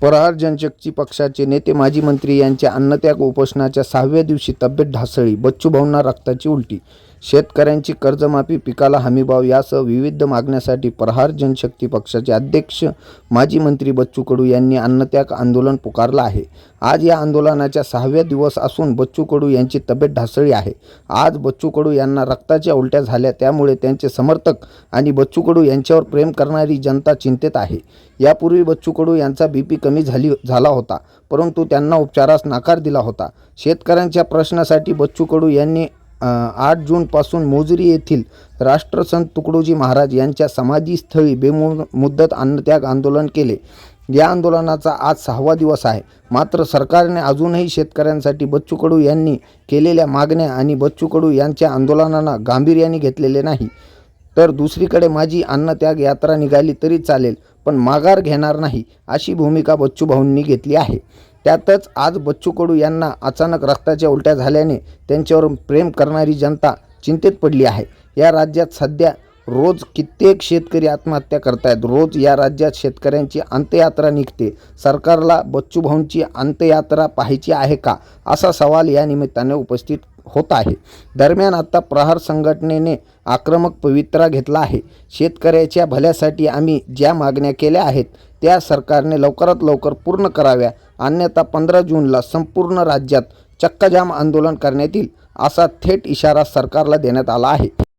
प्रहार जनशक्ती पक्षाचे नेते माजी मंत्री यांच्या अन्नत्याग उपोषणाच्या सहाव्या दिवशी तब्येत ढासळली. बच्चूभाऊंना रक्ताची उलटी शेतकऱ्यांची कर्जमाफी पिकाला हमीभाव यासह विविध मागण्यासाठी प्रहार जनशक्ती पक्षाचे अध्यक्ष माजी मंत्री बच्चू कडू यांनी अन्नत्याग आंदोलन पुकारलं आहे. आज या आंदोलनाच्या सहाव्या दिवस असून बच्चू कडू यांची तब्येत ढासळी आहे. आज बच्चू कडू यांना रक्ताच्या उलट्या झाल्या त्यामुळे त्यांचे समर्थक आणि बच्चू कडू यांच्यावर प्रेम करणारी जनता चिंतेत आहे. यापूर्वी बच्चू कडू यांचा बी पी कमी झाली झाला होता परंतु त्यांना उपचारास नकार दिला होता. शेतकऱ्यांच्या प्रश्नासाठी बच्चू कडू यांनी आठ जूनपासून मोजरी येथील राष्ट्रसंत तुकडोजी महाराज यांच्या समाधीस्थळी बेमु मुद्दत अन्नत्याग आंदोलन केले. या आंदोलनाचा आज सहावा दिवस आहे. मात्र सरकारने अजूनही शेतकऱ्यांसाठी बच्चू कडू यांनी केलेल्या मागण्या आणि बच्चू कडू यांच्या आंदोलनांना गांभीर्याने घेतलेले नाही. तर दुसरीकडे माझी अन्नत्याग यात्रा निघाली तरी चालेल पण माघार घेणार नाही अशी भूमिका बच्चू भाऊंनी घेतली आहे. त्यातच आज बच्चू कडू यांना अचानक रक्ताच्या उलट्या झाल्याने त्यांच्यावर प्रेम करणारी जनता चिंतेत पडली आहे. या राज्यात सध्या रोज कित्येक शेतकरी आत्महत्या करतायत. रोज या राज्यात शेतकऱ्यांची अंत्ययात्रा निघते. सरकारला बच्चू भाऊंची अंत्ययात्रा पाहायची आहे का? असा सवाल या निमित्ताने उपस्थित होत आहे. दरम्यान आता प्रहार संघटनेने आक्रमक पवित्रा घेतला आहे. शेतकऱ्याच्या भल्यासाठी आम्ही ज्या मागण्या केल्या आहेत त्या सरकारने लवकरात लवकर पूर्ण कराव्या. अन्यथा पंधरा जूनला संपूर्ण राज्यात चक्काजाम आंदोलन करण्यात येईल असा थेट इशारा सरकारला देण्यात आला आहे.